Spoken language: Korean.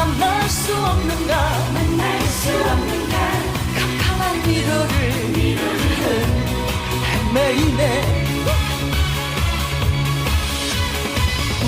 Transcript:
만날 수 없는가? 만날 수 없는가? 캄캄한 미로를 헤매이네